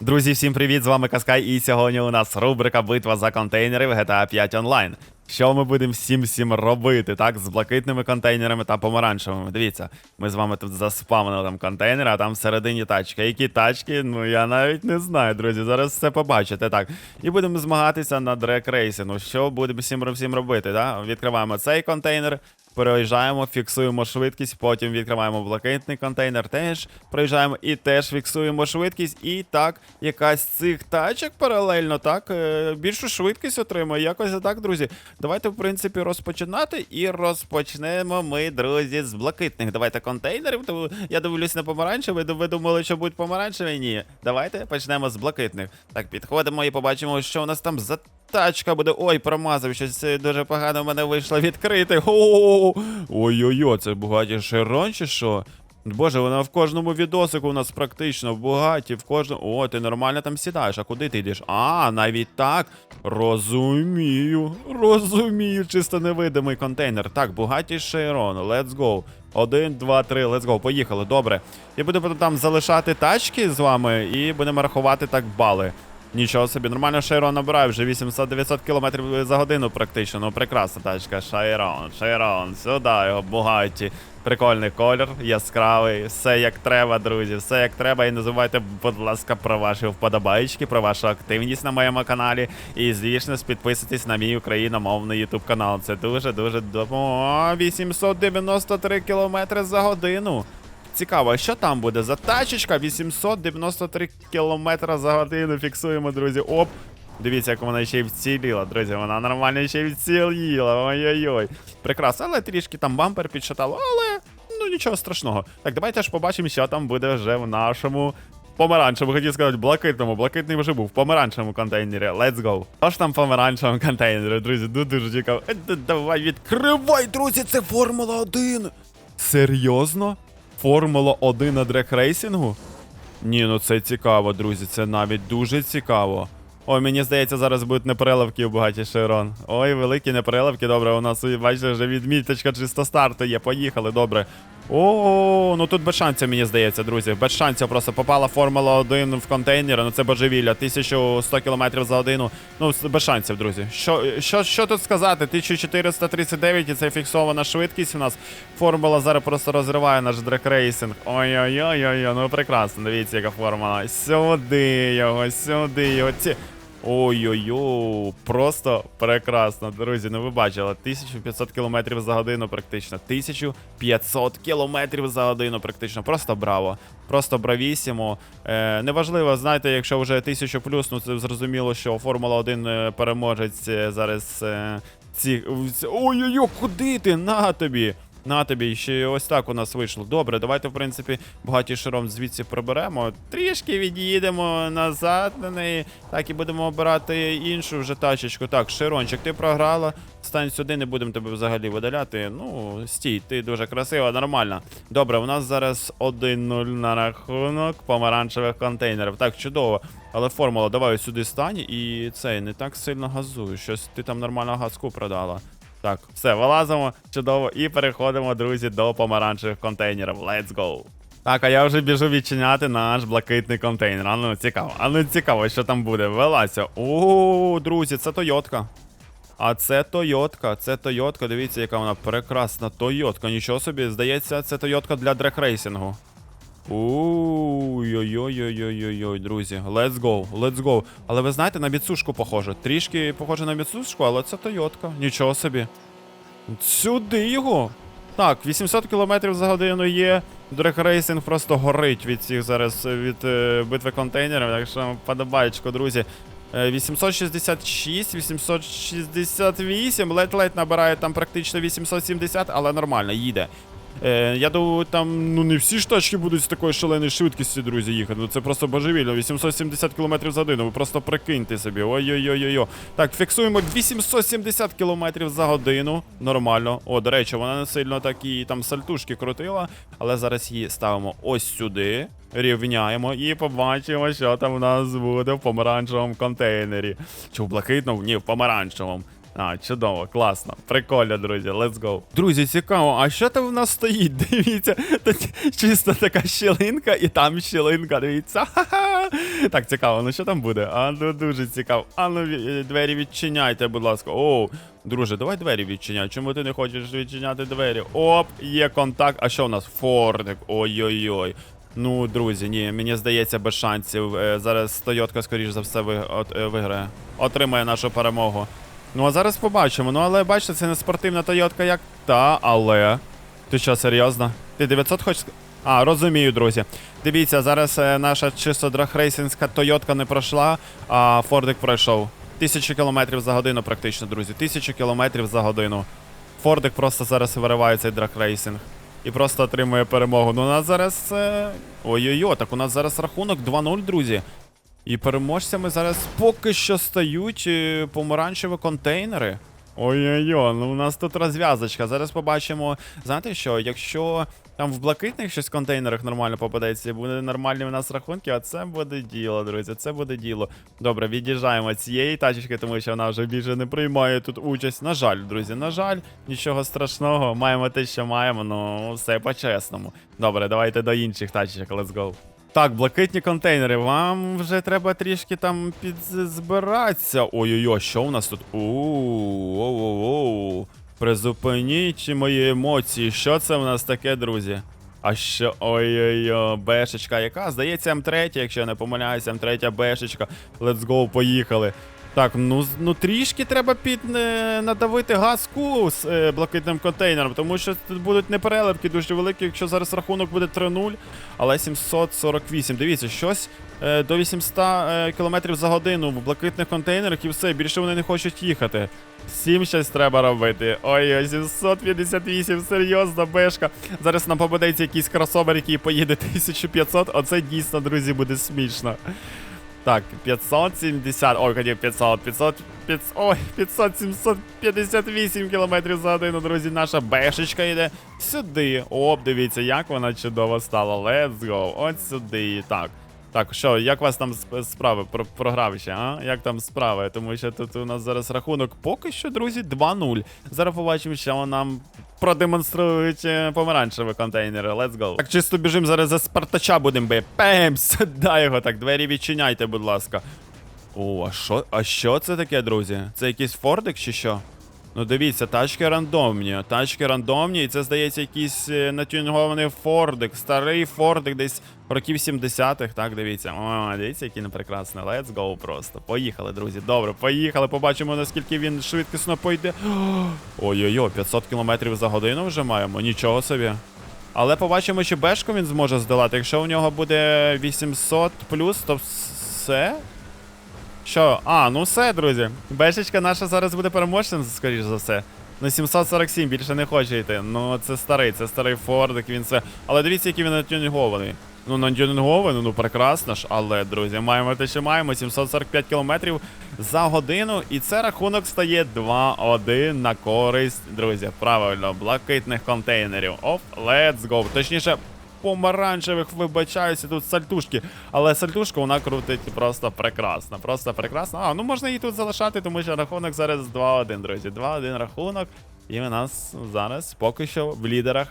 Друзі, всім привіт! З вами Каскай, і сьогодні у нас рубрика Битва за контейнери в GTA 5 Online. Що ми будемо всім всім робити, так? З блакитними контейнерами та помаранчевими. Дивіться, ми з вами тут заспавнили там контейнери, а там всередині тачки. Які тачки? Ну я навіть не знаю, друзі. Зараз все побачите. Так. І будемо змагатися на дрек-рейсингу. Що будемо всім всім робити? Так? Відкриваємо цей контейнер. Переїжджаємо, фіксуємо швидкість, потім відкриваємо блакитний контейнер, теж проїжджаємо і теж фіксуємо швидкість. І так, якась цих тачок паралельно, так, е, більшу швидкість отримує. Якось так, друзі. Давайте, в принципі, розпочинати. І розпочнемо ми, друзі, з блакитних. Давайте контейнерів. то Я дивлюсь на помаранчевий. Ви думали, що будуть помаранчеві? Ні. Давайте почнемо з блакитних. Так, підходимо і побачимо, що у нас там за Тачка буде. Ой, промазав, щось дуже погано в мене вийшло відкрити. Ой-ой-ой, це Бугаті Широн чи що? Боже, вона в кожному відосику у нас практично в Бугаті, в кожному. О, ти нормально там сідаєш, а куди ти йдеш? А, навіть так. Розумію, розумію, чисто невидимий контейнер. Так, Бугаті Шейрон, let's go. Один, два, три, let's go. Поїхали, добре. Я буду там залишати тачки з вами і будемо рахувати так бали. Нічого собі, нормально Шайрон набирає вже 800-900 км за годину практично. Ну прекрасна тачка. Шайрон, Шайрон, сюди його бугаті. Прикольний колір, яскравий, все як треба, друзі, все як треба. І не забувайте, будь ласка, про ваші вподобайки, про вашу активність на моєму каналі. І звісно, підписуйтесь на мій україномовний ютуб канал. Це дуже-дуже допомога. 893 км за годину. Цікаво, що там буде за тачечка? 893 км за годину. Фіксуємо, друзі. Оп. Дивіться, як вона ще й вціліла, друзі. Вона нормально ще й вціліла. Ой-ой-ой. Прекрасно, але трішки там бампер підшатало, але ну нічого страшного. Так, давайте ж побачимо, що там буде вже в нашому. Помаранчевому, хотів сказати, блакитному. Блакитний вже був в помаранчевому контейнері. Let's go. Що ж там в помаранчевому контейнері, друзі? Ну дуже цікаво. Е, Давай відкривай, друзі, це Формула 1. Серйозно? Формула 1 на дрек-рейсингу? Ні, ну це цікаво, друзі. Це навіть дуже цікаво. Ой, мені здається, зараз будуть непереливки у багаті Широн. Ой, великі непереливки, добре, у нас, бачите, вже відміточка чисто старту є. Поїхали, добре. О, ну тут без шансів, мені здається, друзі. Без шансів просто попала Формула 1 в контейнер, ну це божевілля, 1100 км за годину. Ну, без шансів, друзі. Що, що, що тут сказати? 1439 і це фіксована швидкість у нас. Формула зараз просто розриває наш дрек-рейсинг. Ой-ой-ой, ну прекрасно. Дивіться, яка формула. Сюди його, сюди його. Ці... Ой-ой-ой, просто прекрасно, друзі. Ну ви бачили, 1500 км за годину практично. 1500 км за годину практично. Просто браво. Просто бравісімо. Е, неважливо, знаєте, якщо вже 1000 плюс, ну це зрозуміло, що Формула 1 е, переможець е, зараз е, ці. Ой-ой-ой, куди ти? На тобі! На тобі, ще ось так у нас вийшло. Добре, давайте, в принципі, багаті широм звідси приберемо. Трішки від'їдемо назад на неї. Так, і будемо обирати іншу вже тачечку. Так, Ширончик, ти програла. Стань сюди, не будемо тебе взагалі видаляти. Ну, стій, ти дуже красива, нормально. Добре, у нас зараз 1-0 на рахунок помаранчевих контейнерів. Так, чудово. Але формула, давай сюди стань і цей не так сильно газуй. Щось ти там нормально газку продала. Так, все, вилазимо чудово і переходимо, друзі, до помаранчевих контейнерів. Let's go! Так, а я вже біжу відчиняти наш блакитний контейнер. А ну цікаво, а ну цікаво, що там буде. Вилазься. О, друзі, це Тойотка. А це Тойотка, це Тойотка. Дивіться, яка вона прекрасна Тойотка. Нічого собі, здається, це Тойотка для дрек-рейсингу. Ой-ой-ой-ой-ой-ой, друзі. Let's go, let's go. Але ви знаєте, на біцушку похоже. Трішки похоже на біцушку, але це Тойотка. Нічого собі. Сюди його. Так, 800 км за годину є. Дрек-рейсинг просто горить від цих зараз е, від е, битви контейнерів. Так що подобаєчко, друзі. Е, 866, 868, ледь-ледь набирає там практично 870, але нормально, їде. Е, я думаю, там ну не всі ж тачки будуть з такою шаленою швидкістю, друзі, їхати. Ну це просто божевільно. 870 км за годину. Ви просто прикиньте собі. Ой-ой-ой-ой. Так, фіксуємо 870 км за годину. Нормально. О, до речі, вона не сильно так і там сальтушки крутила, але зараз її ставимо ось сюди. Рівняємо і побачимо, що там у нас буде в помаранчевому контейнері. Чи в блакитному? Ні, в помаранчевому. А, чудово, класно. Прикольно, друзі, let's go. Друзі, цікаво, а що там в нас стоїть? Дивіться, тут чисто така щілинка, і там щілинка, дивіться. Ха-ха. Так, цікаво, ну що там буде? А ну дуже цікаво. А ну двері відчиняйте, будь ласка. О, друже, давай двері відчиняй. Чому ти не хочеш відчиняти двері? Оп, є контакт. А що у нас? Фордик. Ой-ой-ой. Ну, друзі, ні, мені здається, без шансів. Е, Зараз Тойотка, скоріш за все, е, виграє. Отримає нашу перемогу. Ну, а зараз побачимо. Ну, але бачите, це не спортивна Тойотка, як та, але. Ти що, серйозно? Ти 900 хочеш? А, розумію, друзі. Дивіться, зараз е, наша чисто драхрейсинська Тойотка не пройшла, а Фордик пройшов. Тисячу кілометрів за годину, практично, друзі. Тисячу кілометрів за годину. Фордик просто зараз вириває цей драхрейсинг. І просто отримує перемогу. Ну, у нас зараз. Е... Ой-ой-ой, так у нас зараз рахунок 2-0, друзі. І переможцями зараз поки що стають е, помаранчеві контейнери. Ой-ой-ой, ну у нас тут розв'язочка. Зараз побачимо. Знаєте що, якщо там в блакитних щось контейнерах нормально попадеться, буде нормальні у нас рахунки, а це буде діло, друзі. Це буде діло. Добре, від'їжджаємо цієї тачечки, тому що вона вже більше не приймає тут участь. На жаль, друзі, на жаль, нічого страшного. Маємо те, що маємо, ну все по-чесному. Добре, давайте до інших тачечок, let's go. Так, блакитні контейнери, вам вже треба трішки там підзбиратися. Ой-ой-ой, що у нас тут? Оу-оу-оу. Призупиніть мої емоції. Що це в нас таке, друзі? А що. Ой-ой-ой, бешечка, яка? Здається, М3, якщо я не помиляюся, М3 бешечка. Let's go, поїхали. Так, ну, ну трішки треба під е, надавити газку з е, блакитним контейнером, тому що тут будуть непереливки дуже великі, якщо зараз рахунок буде 3-0, але 748. Дивіться, щось е, до 800 е, км за годину в блакитних контейнерах і все, більше вони не хочуть їхати. Всім щось треба робити. Ой, 758, серйозно, бешка. Зараз нам попадеться якийсь кросовер, який поїде 1500. Оце дійсно, друзі, буде смішно. Так, 570, ой, хотів 500, 500, 500, ой, 500, 758 км за годину, друзі, наша бешечка йде сюди. Оп, дивіться, як вона чудово стала. Let's go, от сюди. Так. Так, що, як у вас там справи про програв ще, а? Як там справи? Тому що тут у нас зараз рахунок поки що, друзі, 2-0. Зараз побачимо, що нам продемонструють е, помаранчеві контейнери. Let's go. Так, чисто біжимо зараз за Спартача будемо би. Пем, сюди його так, двері відчиняйте, будь ласка. О, а що, а що це таке, друзі? Це якийсь фордик чи що? Ну дивіться, тачки рандомні. Тачки рандомні, і це здається якийсь е, натюнгований фордик, старий фордик десь років 70-х, так, дивіться. О, дивіться, який не прекрасний. Let's go просто. Поїхали, друзі. Добре, поїхали. Побачимо, наскільки він швидкісно пойде. Ой-ой-ой, 500 км за годину вже маємо. Нічого собі. Але побачимо, чи бешку він зможе здолати. Якщо у нього буде 800 плюс, то все. Що? А, ну все, друзі. Бешечка наша зараз буде переможцем, скоріш за все. Ну, 747 більше не хоче йти. Ну, це старий, це старий Фордик, він це. Але дивіться, який він натюнінгований. Ну, натюнінгований, ну прекрасно ж. Але, друзі, маємо те, що маємо. 745 кілометрів за годину. І це рахунок стає 2-1 на користь, друзі. Правильно, блакитних контейнерів. Оп, let's go. Точніше, помаранчевих вибачаюся, тут сальтушки. Але сальтушка вона крутить просто прекрасно. Просто прекрасно. А, ну можна її тут залишати, тому що рахунок зараз 2-1, друзі. 2-1 рахунок. І у нас зараз поки що в лідерах.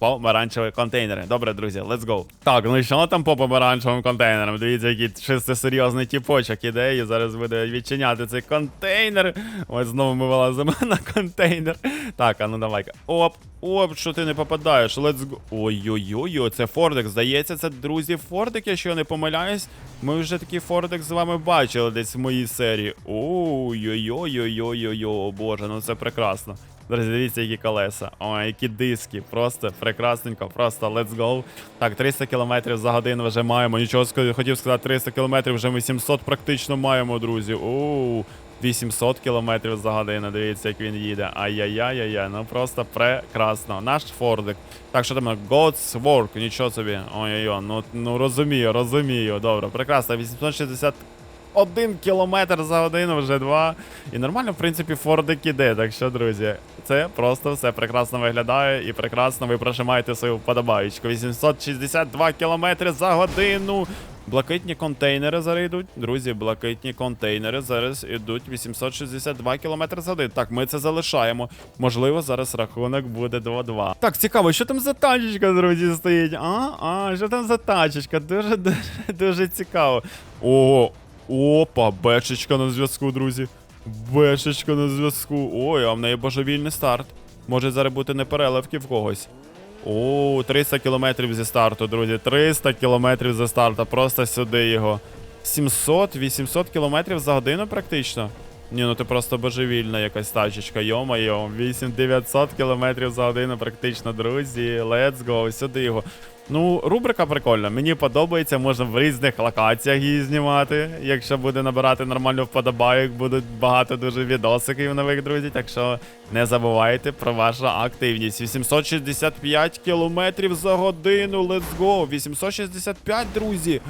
Помаранчеві контейнери. Добре, друзі, let's go. Так, ну і що там по помаранчевим контейнерам? Дивіться, який чисто серйозний тіпочок іде, і зараз буде відчиняти цей контейнер. Ось знову ми вилазимо на контейнер. Так, а ну давай-ка. Оп, оп, що ти не попадаєш. Let's go. Ой-ой-ой, це Фордик. Здається, це друзі Фордик, якщо я не помиляюсь. Ми вже такий Фордик з вами бачили десь в моїй серії. Ой-ой-ой-ой-ой-ой, боже, ну це прекрасно. Друзі, дивіться, які колеса. Ой, які диски. Просто прекрасненько, просто let's go. Так, 300 км за годину вже маємо. Нічого хотів сказати, 300 км вже ми 700 практично маємо, друзі. Оу. 800 км за годину, дивіться, як він їде. Ай-яй-яй-яй, ну просто прекрасно. Наш Фордик. Так, що там, God's Work, нічого собі. Ой-ой-ой, ну, ну розумію, розумію. Добре, прекрасно. 860 один кілометр за годину, вже два. І нормально, в принципі, Фордик іде. Так що, друзі, це просто все прекрасно виглядає і прекрасно ви прожимаєте свою вподобаєчку. 862 кілометри за годину. Блакитні контейнери зараз йдуть. Друзі, блакитні контейнери зараз йдуть 862 км за годину. Так, ми це залишаємо. Можливо, зараз рахунок буде 2-2. Так, цікаво, що там за тачечка, друзі, стоїть? А, а, що там за тачечка? Дуже, дуже, дуже цікаво. О, опа, бешечка на зв'язку, друзі. Бешечка на зв'язку. Ой, а в неї божевільний старт. Може зараз бути непереливки в когось. О, 300 кілометрів зі старту, друзі. 300 кілометрів зі старту. Просто сюди його. 700-800 кілометрів за годину практично. Ні, ну ти просто божевільна якась тачечка, йо-майо. 8-900 кілометрів за годину практично, друзі. Let's go, сюди його. Ну, рубрика прикольна. Мені подобається, можна в різних локаціях її знімати. Якщо буде набирати нормально вподобайок, будуть багато дуже відосиків нових, друзі. Так що не забувайте про вашу активність. 865 кілометрів за годину. Let's go! 865, друзі.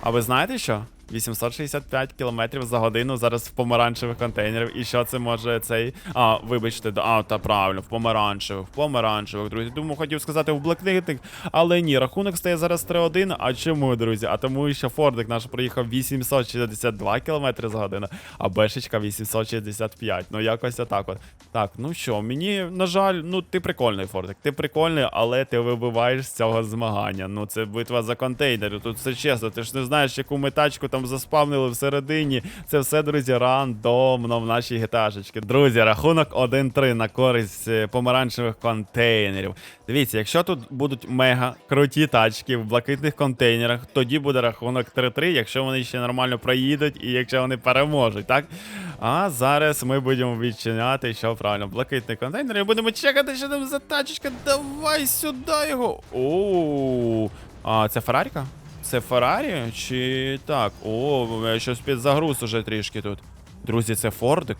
А ви знаєте що? 865 кілометрів за годину зараз в помаранчевих контейнерах. І що це може цей. А, вибачте, а, та правильно, в помаранчевих, в помаранчевих, друзі. Думаю, хотів сказати в блакитних, але ні, рахунок стає зараз 3-1. А чому, друзі? А тому що Фордик наш проїхав 862 кілометри за годину, а Бешечка 865. Ну, якось отак от. Так, ну що, мені, на жаль, ну ти прикольний, Фордик. Ти прикольний, але ти вибиваєш з цього змагання. Ну, це битва за контейнери. Тут все чесно, ти ж не знаєш, яку ми тачку там заспавнили всередині. Це все, друзі, рандомно в нашій гіташечці. Друзі, рахунок 1-3 на користь е, помаранчевих контейнерів. Дивіться, якщо тут будуть мега круті тачки в блакитних контейнерах, тоді буде рахунок 3-3, якщо вони ще нормально проїдуть і якщо вони переможуть, так? А зараз ми будемо відчиняти, що правильно, блакитний контейнер, і будемо чекати, що там за тачечка. Давай сюди його. Оу. А це Ферраріка? Це Феррарі? Чи так? О, щось під загруз уже трішки тут. Друзі, це Фордик.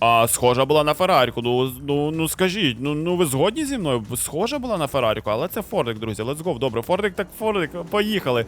А схожа була на Ферраріку. Ну, ну, ну скажіть, ну, ну ви згодні зі мною? Схожа була на Ферраріку, але це Фордик, друзі. Let's go. Добре, Фордик так Фордик, поїхали.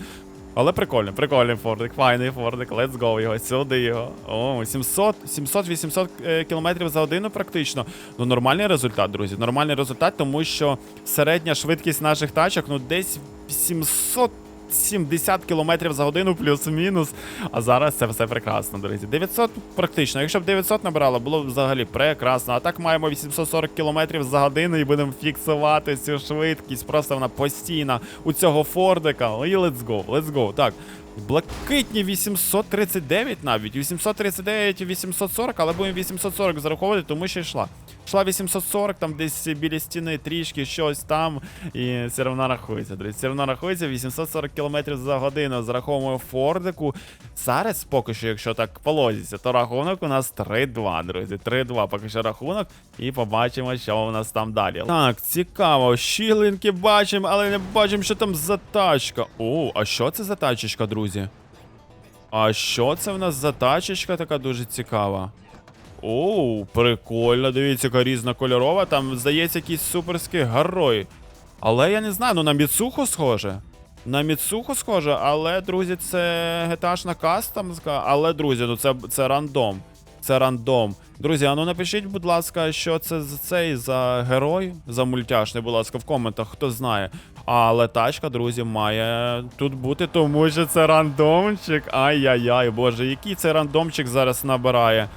Але прикольно, прикольний Фордик, файний Фордик, let's go його, сюди його. О, 700, 700-800 е, кілометрів за годину практично. Ну, нормальний результат, друзі. Нормальний результат, тому що середня швидкість наших тачок, ну, десь 700 70 км за годину плюс-мінус. А зараз це все прекрасно, друзі. 900 практично. Якщо б 900 набирало, було б взагалі прекрасно. А так маємо 840 км за годину і будемо фіксувати цю швидкість. Просто вона постійна у цього Фордика. І let's go, let's go. Так. Блакитні 839 навіть. 839 і 840, але будемо 840 зараховувати, тому що йшла. Йшла 840, там десь біля стіни трішки щось там. І все одно рахується, друзі. Все одно рахується 840 км за годину. Зараховуємо Фордику. Зараз, поки що, якщо так полозиться, то рахунок у нас 3-2, друзі. 3-2 поки що рахунок. І побачимо, що у нас там далі. Так, цікаво. Щілинки бачимо, але не бачимо, що там за тачка. О, а що це за тачечка, друзі? А що це в нас за тачечка така дуже цікава? Оу, прикольно, дивіться, яка різнокольорова. Там, здається, якийсь суперський герой. Але я не знаю, ну на Міцуху схоже. На Міцуху схоже, але, друзі, це GTA-шна кастомська. Але, друзі, ну це, це рандом. Це рандом. Друзі, а ну напишіть, будь ласка, що це за цей за герой, за мультяшний, будь ласка, в коментах, хто знає. Але тачка, друзі, має тут бути, тому що це рандомчик. Ай-яй-яй, боже, який це рандомчик зараз набирає.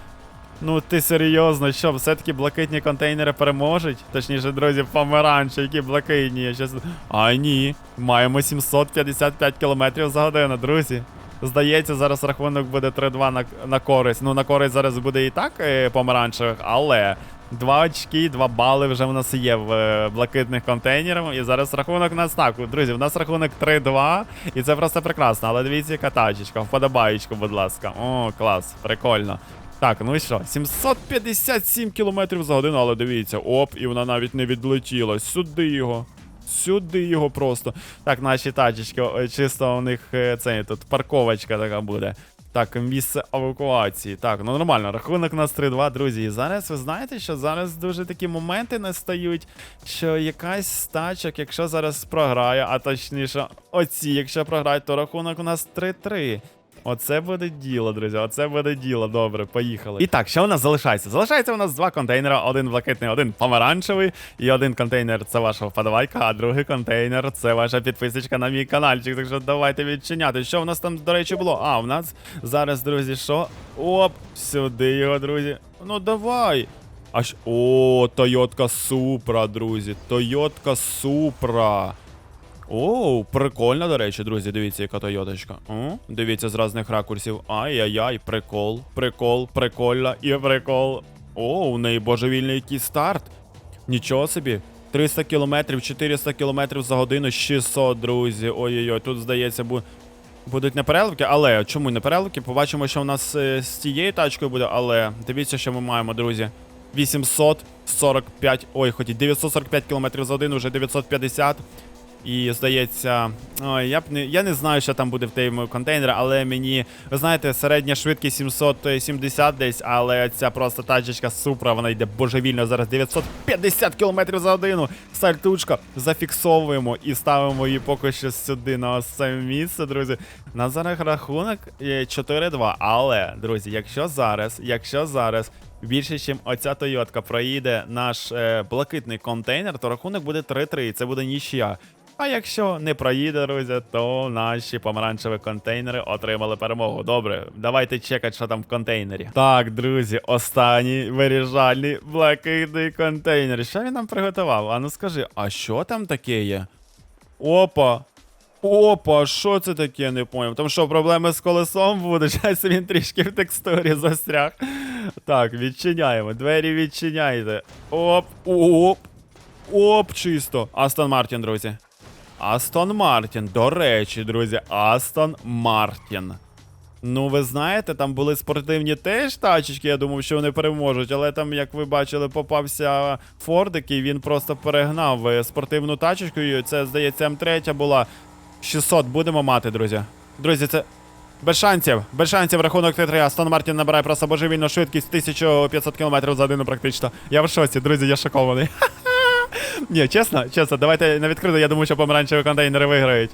Ну ти серйозно, що все-таки блакитні контейнери переможуть? Точніше, друзі, помаранчі, які блакитні. Я щас... А ні, маємо 755 км за годину, друзі. Здається, зараз рахунок буде 3-2 на, на користь. Ну, на користь зараз буде і так е, помаранчевих, але. Два очки, два бали вже в нас є в е, блакитних контейнерах. І зараз рахунок у нас так. Друзі, в нас рахунок 3-2. І це просто прекрасно. Але дивіться, яка тачечка. Вподобаєчку, будь ласка. О, клас, прикольно. Так, ну і що? 757 км за годину, але дивіться, оп, і вона навіть не відлетіла. Сюди його. Сюди його просто. Так, наші тачечки, чисто у них е, це тут парковочка така буде. Так, місце евакуації. Так, ну нормально, рахунок у нас 3-2, друзі. І зараз ви знаєте, що зараз дуже такі моменти настають, що якась тачок, якщо зараз програє, а точніше, оці, якщо програють, то рахунок у нас 3-3. Оце буде діло, друзі. Оце буде діло. Добре, поїхали. І так, що у нас залишається? Залишається у нас два контейнера: один блакитний, один помаранчевий. І один контейнер це ваша вподобайка, а другий контейнер це ваша підписочка на мій каналчик. Так що давайте відчиняти. Що в нас там, до речі, було? А, у нас зараз, друзі, що? Оп, сюди його, друзі. Ну давай. Аж. О, Тойотка Супра, друзі. Тойотка Супра. Оу, прикольно, до речі, друзі, дивіться, яка Тойоточка. О, дивіться з різних ракурсів. Ай-яй-яй, прикол, прикол, прикольно і прикол. О, у неї божевільний який старт. Нічого собі. 300 кілометрів, 400 кілометрів за годину, 600, друзі. Ой-ой-ой, тут, здається, бу... будуть не переливки, але чому не переливки? Побачимо, що у нас е, з цією тачкою буде, але дивіться, що ми маємо, друзі. 845, ой, хоч і 945 км за годину, вже 950. І здається, ой, я б не я не знаю, що там буде в тому контейнері, але мені, ви знаєте, середня швидкість 770 десь, але ця просто тачечка супра, вона йде божевільно зараз 950 км за годину. Сальтучка зафіксовуємо і ставимо її поки що сюди на ось це місце, друзі. На зараз рахунок е, 4-2. Але, друзі, якщо зараз, якщо зараз більше, ніж оця Тойотка проїде наш е, блакитний контейнер, то рахунок буде 3-3, і це буде нічия. А якщо не проїде, друзі, то наші помаранчеві контейнери отримали перемогу. Добре, давайте чекати, що там в контейнері. Так, друзі, останній виріжальний блакитний контейнер. Що він нам приготував? А ну скажи, а що там таке є? Опа. Опа, що це таке, не поняв. Там що, проблеми з колесом буде? Щас він трішки в текстурі застряг. Так, відчиняємо. Двері відчиняйте. Оп, оп. Оп, чисто. Астон Мартін, друзі. Астон Мартін, до речі, друзі, Астон Мартін. Ну, ви знаєте, там були спортивні теж тачечки, я думав, що вони переможуть, але там, як ви бачили, попався Фордик, і він просто перегнав е, спортивну тачечку. і Це, здається, М3 була. 600 будемо мати, друзі. Друзі, це. Без шансів, без шансів рахунок Т3. Астон Мартін набирає просто божевільну швидкість 1500 км за годину практично. Я в шоці, друзі, я шокований. Ні, чесно, чесно, давайте на відкрито, я думаю, що помаранчеві контейнери виграють.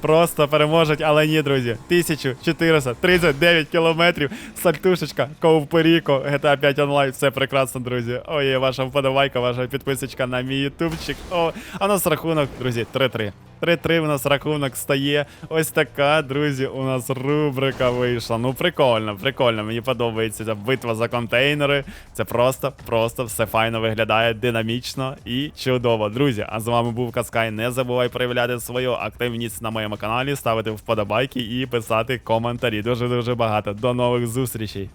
Просто переможуть, але ні, друзі. 1439 кілометрів. Сальтушечка, Ковперіко, GTA 5 онлайн. Все прекрасно, друзі. Ой, ваша вподобайка, ваша підписочка на мій ютубчик. О, а нас рахунок, друзі, 3-3. 3-3 у нас рахунок стає. Ось така, друзі, у нас рубрика вийшла. Ну, прикольно, прикольно. Мені подобається ця битва за контейнери. Це просто, просто все файно виглядає, динамічно і чудово. Друзі, а з вами був Каскай. Не забувай проявляти свою активність на моєму каналі, ставити вподобайки і писати коментарі. Дуже дуже багато. До нових зустрічей.